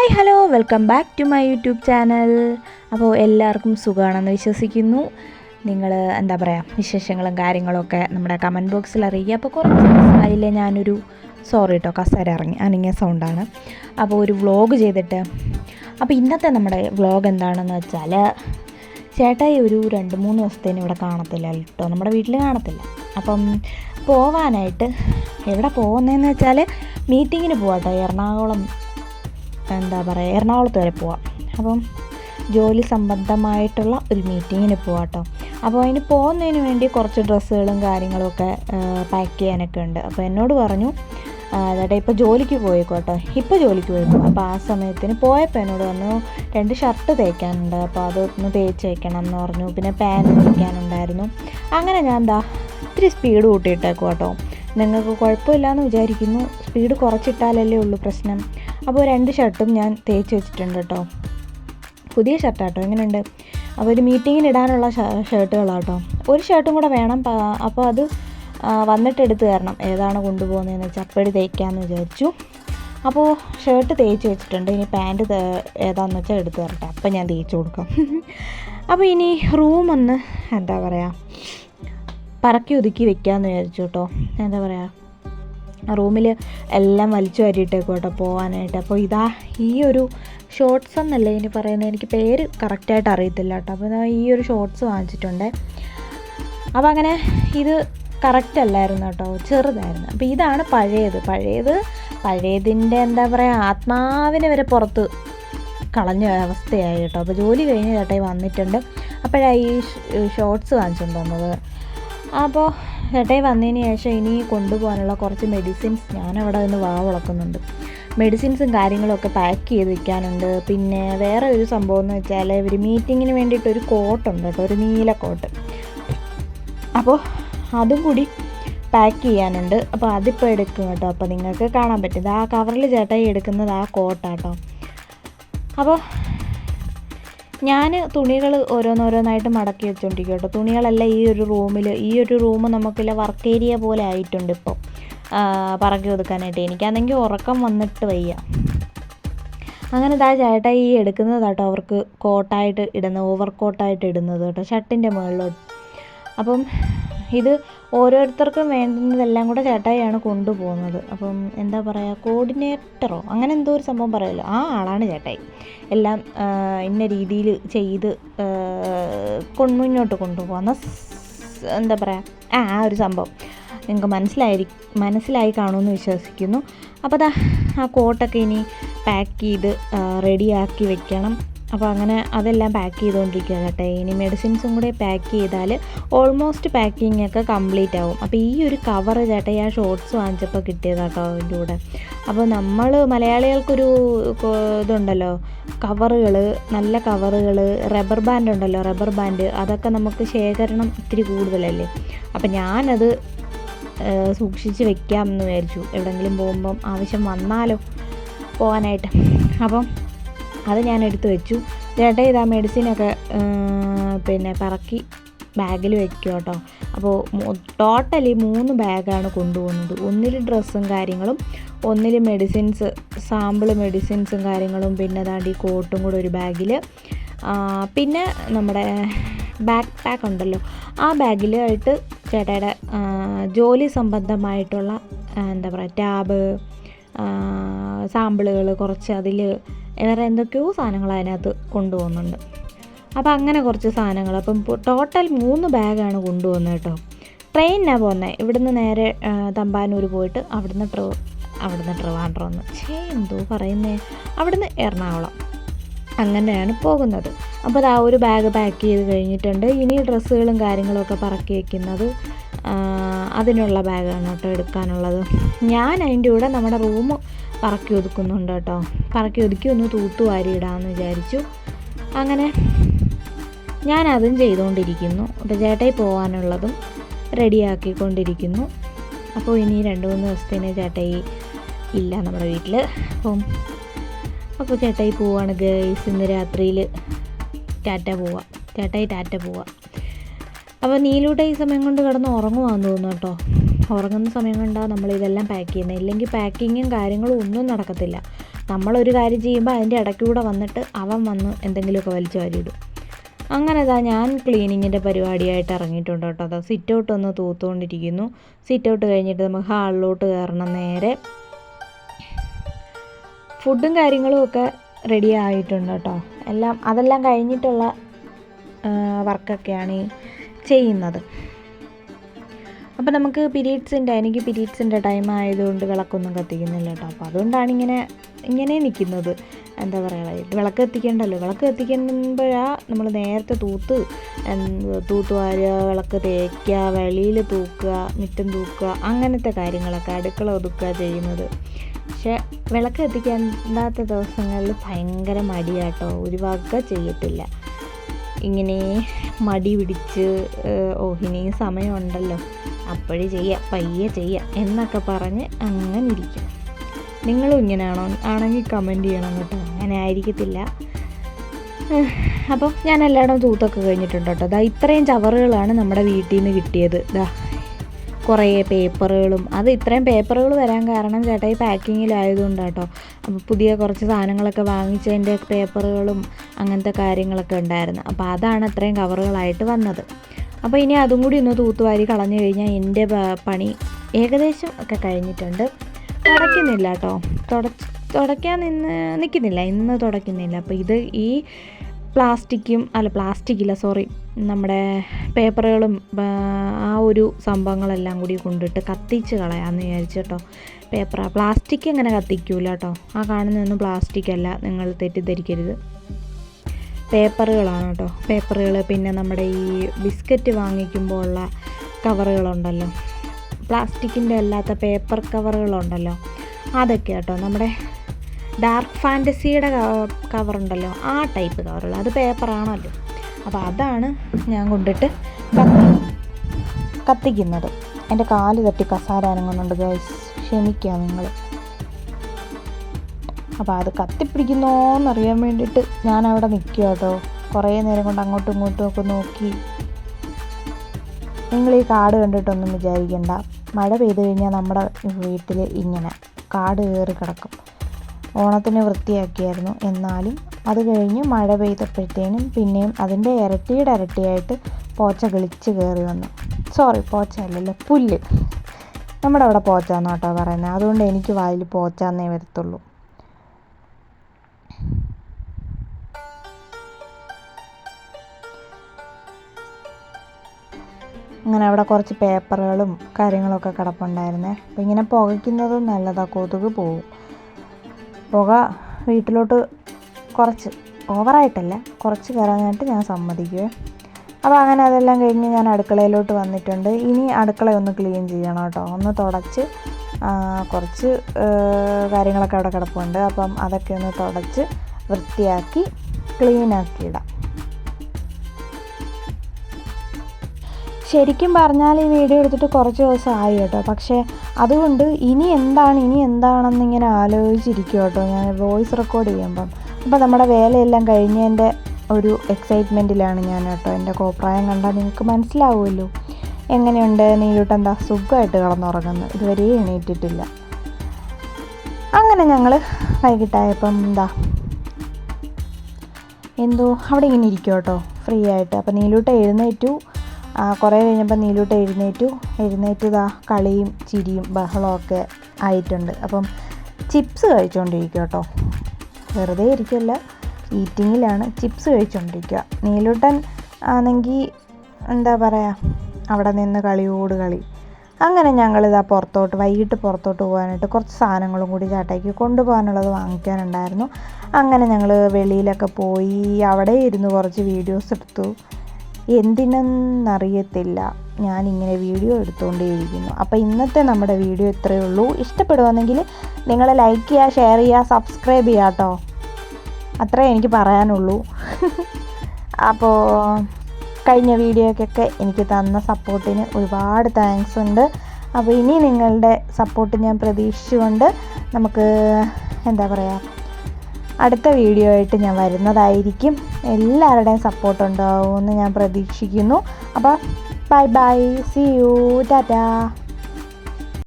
Hi hello welcome back to my YouTube channel അപ്പോൾ എല്ലാവർക്കും സുഖമാണെന്ന് വിശ്വസിക്കുന്നു. നിങ്ങൾ എന്താ പറയുക വിശേഷങ്ങളും കാര്യങ്ങളൊക്കെ നമ്മുടെ കമന്റ് ബോക്സിൽ അറിയിക്കുക. അപ്പോൾ കുറച്ച് ദിവസമായില്ലേ ഞാനൊരു സോറി കേട്ടോ കസേര ഇറങ്ങി അനങ്ങിയ സൗണ്ടാണ് അപ്പോൾ ഒരു വ്ളോഗ് ചെയ്തിട്ട് അപ്പോൾ ഇന്നത്തെ നമ്മുടെ വ്ളോഗ് എന്താണെന്ന് വെച്ചാൽ ചേട്ടായി ഒരു രണ്ട് മൂന്ന് ദിവസത്തേന് ഇവിടെ കാണത്തില്ല കേട്ടോ. നമ്മുടെ വീട്ടിൽ കാണത്തില്ല. അപ്പം പോവാനായിട്ട് എവിടെ പോകുന്നതെന്ന് വെച്ചാൽ മീറ്റിങ്ങിന് പോവാട്ടോ എറണാകുളം എന്താ പറയുക എറണാകുളത്ത് വരെ പോവാം. അപ്പം ജോലി സംബന്ധമായിട്ടുള്ള ഒരു മീറ്റിങ്ങിന് പോവാം കേട്ടോ അപ്പോൾ അതിന് പോകുന്നതിന് വേണ്ടി കുറച്ച് ഡ്രസ്സുകളും കാര്യങ്ങളൊക്കെ പാക്ക് ചെയ്യാനൊക്കെ ഉണ്ട്. അപ്പോൾ എന്നോട് പറഞ്ഞു ചേട്ടാ ഇപ്പോൾ ജോലിക്ക് പോയിക്കോട്ടോ ഇപ്പോൾ ജോലിക്ക് പോയിക്കോ. അപ്പോൾ ആ സമയത്തിന് പോയപ്പോൾ എന്നോട് പറഞ്ഞു രണ്ട് ഷർട്ട് തേക്കാനുണ്ട്. അപ്പോൾ അതൊന്ന് തേച്ച് വയ്ക്കണം എന്ന് പറഞ്ഞു. പിന്നെ പാൻ തേക്കാനുണ്ടായിരുന്നു. അങ്ങനെ ഞാൻ എന്താ ഇത്തിരി സ്പീഡ് കൂട്ടിയിട്ടേക്കും കേട്ടോ നിങ്ങൾക്ക് കുഴപ്പമില്ലയെന്ന് വിചാരിക്കുന്നു. സ്പീഡ് കുറച്ചിട്ടാലല്ലേ ഉള്ളൂ പ്രശ്നം. അപ്പോൾ രണ്ട് ഷർട്ടും ഞാൻ തേച്ച് വെച്ചിട്ടുണ്ട് കേട്ടോ. പുതിയ ഷർട്ടാട്ടോ എങ്ങനെയുണ്ട്? അപ്പോൾ ഒരു മീറ്റിങ്ങിന് ഇടാനുള്ള ഷർട്ടുകളാട്ടോ. ഒരു ഷർട്ടും കൂടെ വേണം അപ്പോൾ അത് വന്നിട്ട് എടുത്ത് തരണം. ഏതാണ് കൊണ്ടുപോകുന്നതെന്ന് വെച്ചാൽ അപ്പടി തേക്കാമെന്ന് വിചാരിച്ചു. അപ്പോൾ ഷർട്ട് തേച്ച് വെച്ചിട്ടുണ്ട്. ഇനി പാന്റ് ഏതാണെന്ന് വെച്ചാൽ എടുത്ത് തരട്ടെ. അപ്പം ഞാൻ തേച്ച് കൊടുക്കാം. അപ്പോൾ ഇനി റൂം ഒന്ന് എന്താ പറയുക പറക്കി ഒതുക്കി വെക്കാമെന്ന് വിചാരിച്ചു കേട്ടോ എന്താ പറയുക റൂമിൽ എല്ലാം വലിച്ചു വാരിയിട്ടേക്കും കേട്ടോ പോകാനായിട്ട് അപ്പോൾ ഇതാ ഈ ഒരു ഷോർട്സ് എന്നല്ലേ ഇനി പറയുന്നത് എനിക്ക് പേര് കറക്റ്റായിട്ട് അറിയത്തില്ല കേട്ടോ അപ്പോൾ ഇതാ ഈ ഒരു ഷോർട്സ് വാങ്ങിച്ചിട്ടുണ്ട്. അപ്പോൾ അങ്ങനെ ഇത് കറക്റ്റ് അല്ലായിരുന്നു കേട്ടോ ചെറുതായിരുന്നു. അപ്പോൾ ഇതാണ് പഴയത്. പഴയത് പഴയതിന്റെ എന്താ പറയുക ആത്മാവിനെ വരെ പുറത്ത് കളഞ്ഞ അവസ്ഥയായി കേട്ടോ അപ്പോൾ ജോലി കഴിഞ്ഞ് ചേട്ടായി വന്നിട്ടുണ്ട്. അപ്പോഴാണ് ഈ ഷോർട്സ് വാങ്ങിച്ചുകൊണ്ട് വന്നത്. അപ്പോൾ ചേട്ടായി വന്നതിന് ശേഷം ഇനി കൊണ്ടുപോകാനുള്ള കുറച്ച് മെഡിസിൻസ് ഞാനവിടെ നിന്ന് വാ വളക്കുന്നുണ്ട്. മെഡിസിൻസും കാര്യങ്ങളൊക്കെ പാക്ക് ചെയ്ത് വയ്ക്കാനുണ്ട് പിന്നെ വേറെ ഒരു സംഭവം എന്ന് വെച്ചാൽ ഇവർ മീറ്റിങ്ങിന് വേണ്ടിയിട്ട് ഒരു കോട്ടുണ്ട് കേട്ടോ ഒരു നീല കോട്ട് അപ്പോൾ അതും കൂടി പാക്ക് ചെയ്യാനുണ്ട്. അപ്പോൾ അതിപ്പോൾ എടുക്കും കേട്ടോ. അപ്പോൾ നിങ്ങൾക്ക് കാണാൻ പറ്റും. ആ കവറിൽ ചേട്ടായി എടുക്കുന്നത് ആ കോട്ടാട്ടോ അപ്പോൾ ഞാൻ തുണികൾ ഓരോന്നോരോന്നായിട്ട് മടക്കി വെച്ചുകൊണ്ടിരിക്കും കേട്ടോ. തുണികളെല്ലാം ഈ ഒരു റൂമിൽ ഈ ഒരു റൂം നമുക്കില്ല വർക്ക് ഏരിയ പോലെ ആയിട്ടുണ്ട് ഇപ്പോൾ പറക്കി ഒതുക്കാനായിട്ട്. എനിക്കാണെങ്കിൽ ഉറക്കം വന്നിട്ട് വയ്യ. അങ്ങനെ ഇതാ ചേട്ടാ ഈ എടുക്കുന്നത് കേട്ടോ. അവർക്ക് കോട്ടായിട്ട് ഇടുന്ന ഓവർ കോട്ടായിട്ട് ഇടുന്നത് കേട്ടോ. ഷർട്ടിന്റെ മുകളിലോട്ട് അപ്പം ഇത് ഓരോരുത്തർക്കും വേണ്ടുന്നതെല്ലാം കൂടെ ചേട്ടായിയാണ് കൊണ്ടുപോകുന്നത്. അപ്പം എന്താ പറയുക കോർഡിനേറ്ററോ അങ്ങനെ എന്തോ ഒരു സംഭവം പറയുമല്ലോ. ആ ആളാണ് ചേട്ടായി. എല്ലാം ഇന്ന രീതിയിൽ ചെയ്ത് മുന്നോട്ട് കൊണ്ടുപോകുന്ന എന്താ പറയുക ആ ആ ഒരു സംഭവം. നിങ്ങൾക്ക് മനസ്സിലായി മനസ്സിലായി കാണുമെന്ന് വിശ്വസിക്കുന്നു. അപ്പോൾ അതാ ആ കോട്ടൊക്കെ ഇനി പാക്ക് ചെയ്ത് റെഡിയാക്കി വെക്കണം. അപ്പോൾ അങ്ങനെ അതെല്ലാം പാക്ക് ചെയ്തുകൊണ്ടിരിക്കുക കേട്ടോ. ഇനി മെഡിസിൻസും കൂടെ പാക്ക് ചെയ്താൽ ഓൾമോസ്റ്റ് പാക്കിംഗ് ഒക്കെ കംപ്ലീറ്റ് ആവും. അപ്പോൾ ഈ ഒരു കവർ ചേട്ടാ ആ ഷോർട്സ് വാങ്ങിച്ചപ്പോൾ കിട്ടിയത് കേട്ടോ അതിന്റെ കൂടെ. അപ്പോൾ നമ്മൾ മലയാളികൾക്കൊരു ഇതുണ്ടല്ലോ കവറുകൾ നല്ല കവറുകൾ റബ്ബർ ബാൻഡ് ഉണ്ടല്ലോ റബ്ബർ ബാൻഡ് അതൊക്കെ നമുക്ക് ശേഖരണം ഇത്തിരി കൂടുതലല്ലേ? അപ്പോൾ ഞാനത് സൂക്ഷിച്ച് വെക്കാം എന്ന് വിചാരിച്ചു. എവിടെങ്കിലും പോകുമ്പം ആവശ്യം വന്നാലോ പോകാനായിട്ട് അപ്പം അത് ഞാൻ എടുത്ത് വെച്ചു. ചേട്ടാ ഇതാ മെഡിസിനൊക്കെ പിന്നെ പറക്കി ബാഗിൽ വയ്ക്കും കേട്ടോ. അപ്പോൾ ടോട്ടലി മൂന്ന് ബാഗാണ് കൊണ്ടുപോകുന്നത്. ഒന്നിൽ ഡ്രസ്സും കാര്യങ്ങളും ഒന്നിൽ മെഡിസിൻസ് സാമ്പിൾ മെഡിസിൻസും കാര്യങ്ങളും പിന്നെ ഈ കോട്ടും കൂടെ ഒരു ബാഗിൽ പിന്നെ നമ്മുടെ ബാക്ക് പാക്ക് ഉണ്ടല്ലോ. ആ ബാഗിലായിട്ട് ചേട്ടയുടെ ജോലി സംബന്ധമായിട്ടുള്ള എന്താ പറയുക ടാബ് സാമ്പിളുകൾ കുറച്ച് അതിൽ വേറെ എന്തൊക്കെയോ സാധനങ്ങൾ അതിനകത്ത് കൊണ്ടുപോകുന്നുണ്ട്. അപ്പോൾ അങ്ങനെ കുറച്ച് സാധനങ്ങൾ. അപ്പം ടോട്ടൽ മൂന്ന് ബാഗാണ് കൊണ്ടുപോകുന്നത് കേട്ടോ. ട്രെയിനിനാണ് പോകുന്നത് ഇവിടുന്ന് നേരെ തമ്പാനൂർ പോയിട്ട് അവിടുന്ന് ട്രി അവിടുന്ന് ട്രിവാൻഡ്രം ഒന്ന് ഛേ എന്തോ പറയുന്നേ. അവിടുന്ന് എറണാകുളം. അങ്ങനെയാണ് പോകുന്നത്. അപ്പോൾ ആ ഒരു ബാഗ് പാക്ക് ചെയ്ത് കഴിഞ്ഞിട്ടുണ്ട്. ഇനി ഡ്രസ്സുകളും കാര്യങ്ങളൊക്കെ പറക്കി വെക്കുന്നത്. ആ, അതിനുള്ള ബാഗാണ് കേട്ടോ എടുക്കാനുള്ളത്. ഞാൻ അതിന്റെ കൂടെ നമ്മുടെ റൂം പറക്കി ഒതുക്കുന്നുണ്ട് കേട്ടോ. പറക്കി ഒതുക്കി ഒന്ന് തൂത്തു വാരി ഇടാമെന്ന് വിചാരിച്ചു. അങ്ങനെ ഞാൻ അതും ചെയ്തുകൊണ്ടിരിക്കുന്നു. അപ്പോൾ ചേട്ടായി പോകാനുള്ളതും റെഡിയാക്കിക്കൊണ്ടിരിക്കുന്നു. അപ്പോൾ ഇനി രണ്ട് മൂന്ന് ദിവസത്തേന് ചേട്ടായി ഇല്ല നമ്മുടെ വീട്ടിൽ. അപ്പം അപ്പോൾ ചേട്ടായി പോവാണ്. ഗേൾസ് ഇന്ന് രാത്രിയിൽ ടാറ്റ പോവാം. ചേട്ടായി ടാറ്റ പോവാം. അപ്പോൾ നീലൂട്ട ഈ സമയം കൊണ്ട് കിടന്ന് ഉറങ്ങുവാന്ന് തോന്നുന്നു കേട്ടോ. ഉറങ്ങുന്ന സമയം കൊണ്ടാണ് നമ്മൾ ഇതെല്ലാം പാക്ക് ചെയ്യുന്നത് ഇല്ലെങ്കിൽ പാക്കിങ്ങും കാര്യങ്ങളും ഒന്നും നടക്കത്തില്ല. നമ്മളൊരു കാര്യം ചെയ്യുമ്പോൾ അതിന്റെ ഇടയ്ക്കൂടെ വന്നിട്ട് അവൻ വന്ന് എന്തെങ്കിലുമൊക്കെ വലിച്ചു വാരിയിടും. അങ്ങനെ ഇതാ ഞാൻ ക്ലീനിങ്ങിന്റെ പരിപാടിയായിട്ട് ഇറങ്ങിയിട്ടുണ്ട് കേട്ടോ. അതാ സിറ്റ് ഔട്ട് ഒന്ന് തൂത്തുകൊണ്ടിരിക്കുന്നു. സിറ്റ് ഔട്ട് കഴിഞ്ഞിട്ട് നമുക്ക് ഹാളിലോട്ട് കയറണം നേരെ. ഫുഡും കാര്യങ്ങളും ഒക്കെ റെഡി ആയിട്ടുണ്ട് കേട്ടോ. എല്ലാം അതെല്ലാം കഴിഞ്ഞിട്ടുള്ള വർക്കൊക്കെയാണ് ഈ ചെയ്യുന്നത്. അപ്പോൾ നമുക്ക് പീരീഡ്സിന്റെ എനിക്ക് പീരീഡ്സിന്റെ ടൈം ആയതുകൊണ്ട് വിളക്കൊന്നും കത്തിക്കുന്നില്ല കേട്ടോ അപ്പോൾ അതുകൊണ്ടാണ് ഇങ്ങനെ ഇങ്ങനെ നിൽക്കുന്നത് എന്താ പറയുക വിളക്ക് എത്തിക്കേണ്ടല്ലോ വിളക്ക് എത്തിക്കുമ്പോഴാണ് നമ്മൾ നേരത്തെ തൂത്ത് തൂത്ത് വാരുക വിളക്ക് തേക്കുക വെളിയിൽ തൂക്കുക മുറ്റം തൂക്കുക അങ്ങനത്തെ കാര്യങ്ങളൊക്കെ അടുക്കള ഒതുക്കുക ചെയ്യുന്നത്. പക്ഷേ വിളക്ക് എത്തിക്കേണ്ടാത്ത ദിവസങ്ങളിൽ ഭയങ്കര മടിയാട്ടോ ഒരു വക ചെയ്യത്തില്ല. ഇങ്ങനെ മടി പിടിച്ച് ഓ ഇനിയും സമയമുണ്ടല്ലോ. അപ്പോഴേ ചെയ്യാം പയ്യെ ചെയ്യാം എന്നൊക്കെ പറഞ്ഞ് അങ്ങനെ ഇരിക്കും. നിങ്ങളും ഇങ്ങനെയാണോ? ആണെങ്കിൽ കമന്റ് ചെയ്യണം കേട്ടോ. അങ്ങനെ ആയിരിക്കത്തില്ല. അപ്പം ഞാൻ എല്ലായിടവും തൂത്തൊക്കെ കഴിഞ്ഞിട്ടുണ്ട് കേട്ടോ. ദാ ഇത്രയും ചവറുകളാണ് നമ്മുടെ വീട്ടിൽ നിന്ന് കിട്ടിയത്. ദാ കുറേ പേപ്പറുകളും അത് ഇത്രയും പേപ്പറുകൾ വരാൻ കാരണം ചേട്ടാ ഈ പാക്കിങ്ങിലായതുകൊണ്ട് കേട്ടോ അപ്പോൾ പുതിയ കുറച്ച് സാധനങ്ങളൊക്കെ വാങ്ങിച്ചതിന്റെ പേപ്പറുകളും അങ്ങനത്തെ കാര്യങ്ങളൊക്കെ ഉണ്ടായിരുന്നു. അപ്പോൾ അതാണ് അത്രയും കവറുകളായിട്ട് വന്നത്. അപ്പോൾ ഇനി അതും കൂടി ഒന്ന് തൂത്തുവാരി കളഞ്ഞു കഴിഞ്ഞാൽ എന്റെ പണി ഏകദേശം ഒക്കെ കഴിഞ്ഞിട്ടുണ്ട്. തുടയ്ക്കുന്നില്ല കേട്ടോ തുടച്ച് തുടയ്ക്കാൻ നിന്ന് നിൽക്കുന്നില്ല. ഇന്ന് തുടയ്ക്കുന്നില്ല. അപ്പോൾ ഇത് ഈ പ്ലാസ്റ്റിക്കും അല്ല പ്ലാസ്റ്റിക്കില്ല സോറി നമ്മുടെ പേപ്പറുകളും ആ ഒരു സംഭവങ്ങളെല്ലാം കൂടി കൊണ്ടിട്ട് കത്തിച്ച് കളയാമെന്ന് വിചാരിച്ചു കേട്ടോ പേപ്പർ പ്ലാസ്റ്റിക് അങ്ങനെ കത്തിക്കൂല കേട്ടോ ആ കാണുന്നതൊന്നും പ്ലാസ്റ്റിക് അല്ല നിങ്ങൾ തെറ്റിദ്ധരിക്കരുത്. പേപ്പറുകളാണ് കേട്ടോ പേപ്പറുകൾ പിന്നെ നമ്മുടെ ഈ ബിസ്ക്കറ്റ് വാങ്ങിക്കുമ്പോൾ ഉള്ള കവറുകളുണ്ടല്ലോ. പ്ലാസ്റ്റിക്കിന്റെ അല്ലാത്ത പേപ്പർ കവറുകളുണ്ടല്ലോ. അതൊക്കെ കേട്ടോ നമ്മുടെ ഡാർക്ക് ഫാന്റസിയുടെ കവറുണ്ടല്ലോ ആ ടൈപ്പ് കവറുള്ള അത് പേപ്പറാണല്ലോ. അപ്പോൾ അതാണ് ഞാൻ കൊണ്ടിട്ട് കത്തിക്കുന്നത്. എന്റെ കാൽ തട്ടി കസാര അനങ്ങുന്നുണ്ട് ഗൈസ് ക്ഷമിക്കുക നിങ്ങൾ. അപ്പോൾ അത് കത്തിപ്പിടിക്കുന്നോന്നറിയാൻ വേണ്ടിയിട്ട് ഞാൻ അവിടെ നിൽക്കുക കേട്ടോ. കുറേ നേരം കൊണ്ട് അങ്ങോട്ടും ഇങ്ങോട്ടും ഒക്കെ നോക്കി. നിങ്ങൾ ഈ കാട് കണ്ടിട്ടൊന്നും വിചാരിക്കണ്ട. മഴ പെയ്തു കഴിഞ്ഞാൽ നമ്മുടെ വീട്ടിൽ ഇങ്ങനെ കാട് കയറി കിടക്കും. ഓണത്തിന് വൃത്തിയാക്കിയായിരുന്നു. എന്നാലും അത് കഴിഞ്ഞ് മഴ പെയ്തപ്പോഴത്തേനും പിന്നെയും അതിന്റെ ഇരട്ടിയുടെ ഇരട്ടിയായിട്ട് പോച്ച കിളിച്ച് കയറി വന്നു. സോറി പോച്ച അല്ലല്ലോ പുല്ല്. നമ്മുടെ അവിടെ പോച്ച കേട്ടോ പറയുന്നത്. അതുകൊണ്ട് എനിക്ക് വായിൽ പോച്ച എന്നേ വരത്തുള്ളൂ. അങ്ങനെ അവിടെ കുറച്ച് പേപ്പറുകളും കാര്യങ്ങളൊക്കെ കിടപ്പുണ്ടായിരുന്നേ. അപ്പോൾ ഇങ്ങനെ പുകയ്ക്കുന്നതും നല്ലതാണ് കൊതുക് പോവും. പുക വീട്ടിലോട്ട് കുറച്ച് ഓവറായിട്ടല്ല കുറച്ച് കയറാനായിട്ട് ഞാൻ സമ്മതിക്കുവേ. അപ്പോൾ അങ്ങനെ അതെല്ലാം കഴിഞ്ഞ് ഞാൻ അടുക്കളയിലോട്ട് വന്നിട്ടുണ്ട്. ഇനി അടുക്കള ഒന്ന് ക്ലീൻ ചെയ്യണം കേട്ടോ. ഒന്ന് തുടച്ച് കുറച്ച് കാര്യങ്ങളൊക്കെ അവിടെ കിടപ്പുണ്ട്. അപ്പം അതൊക്കെ ഒന്ന് തുടച്ച് വൃത്തിയാക്കി ക്ലീനാക്കി ഇടാം. ശരിക്കും പറഞ്ഞാൽ ഈ വീഡിയോ എടുത്തിട്ട് കുറച്ച് ദിവസം ആയി കേട്ടോ. പക്ഷേ അതുകൊണ്ട് ഇനി എന്താണ് ഇനി എന്താണെന്ന് ഇങ്ങനെ ആലോചിച്ചിരിക്കും കേട്ടോ ഞാൻ വോയിസ് റെക്കോർഡ് ചെയ്യുമ്പം. അപ്പോൾ നമ്മുടെ വേലയെല്ലാം കഴിഞ്ഞതിന്റെ ഒരു എക്സൈറ്റ്മെന്റിലാണ് ഞാൻ കേട്ടോ എന്റെ കോപ്രായം കണ്ടാൽ നിങ്ങൾക്ക് മനസ്സിലാവുമല്ലോ. എങ്ങനെയുണ്ട് നീലൂട്ട് എന്താ സുഖമായിട്ട് കിടന്നുറങ്ങുന്നു ഇതുവരെ എണീറ്റിട്ടില്ല. അങ്ങനെ ഞങ്ങൾ വൈകിട്ടായപ്പം എന്താ? എന്തോ അവിടെ ഇങ്ങനെ ഇരിക്കും കേട്ടോ ഫ്രീ ആയിട്ട്. അപ്പോൾ നീലൂട്ട് എഴുന്നേറ്റു. കുറേ കഴിഞ്ഞപ്പോൾ നീലൂട്ട് എഴുന്നേറ്റു. എഴുന്നേറ്റ് ഇതാ കളിയും ചിരിയും ബഹളമൊക്കെ ആയിട്ടുണ്ട്. അപ്പം ചിപ്സ് കഴിച്ചുകൊണ്ടിരിക്കുക കേട്ടോ. വെറുതെ ഇരിക്കല്ല ഈറ്റിങ്ങിലാണ് ചിപ്സ് കഴിച്ചുകൊണ്ടിരിക്കുക നീലൂട്ടൻ ആണെങ്കിൽ എന്താ പറയുക അവിടെ നിന്ന് കളിയോട് കളി. അങ്ങനെ ഞങ്ങളിതാ പുറത്തോട്ട് വൈകിട്ട് പുറത്തോട്ട് പോകാനായിട്ട് കുറച്ച് സാധനങ്ങളും കൂടി ചാട്ടയ്ക്ക് കൊണ്ടുപോകാനുള്ളത് വാങ്ങിക്കാനുണ്ടായിരുന്നു. അങ്ങനെ ഞങ്ങൾ വെളിയിലൊക്കെ പോയി അവിടെ ഇരുന്ന് കുറച്ച് വീഡിയോസ് എടുത്തു. എന്തിനെന്നറിയത്തില്ല. ഞാനിങ്ങനെ വീഡിയോ എടുത്തുകൊണ്ടേയിരിക്കുന്നു അപ്പോൾ ഇന്നത്തെ നമ്മുടെ വീഡിയോ ഇത്രയേ ഉള്ളൂ. ഇഷ്ടപ്പെടുവാണെങ്കിൽ നിങ്ങൾ ലൈക്ക് ചെയ്യുക ഷെയർ ചെയ്യുക സബ്സ്ക്രൈബ് ചെയ്യുക കേട്ടോ അത്രേ എനിക്ക് പറയാനുള്ളൂ. അപ്പോൾ കഴിഞ്ഞ വീഡിയോക്കൊക്കെ എനിക്ക് തന്ന സപ്പോർട്ടിന് ഒരുപാട് താങ്ക്സ് ഉണ്ട്. അപ്പോൾ ഇനി നിങ്ങളുടെ സപ്പോർട്ട് ഞാൻ പ്രതീക്ഷിച്ചുകൊണ്ട് നമുക്ക് എന്താ പറയുക അടുത്ത വീഡിയോ ആയിട്ട് ഞാൻ വരുന്നതായിരിക്കും. എല്ലാവരുടെയും സപ്പോർട്ട് ഉണ്ടാവുമെന്ന് ഞാൻ പ്രതീക്ഷിക്കുന്നു. അപ്പോൾ bye bye see you tata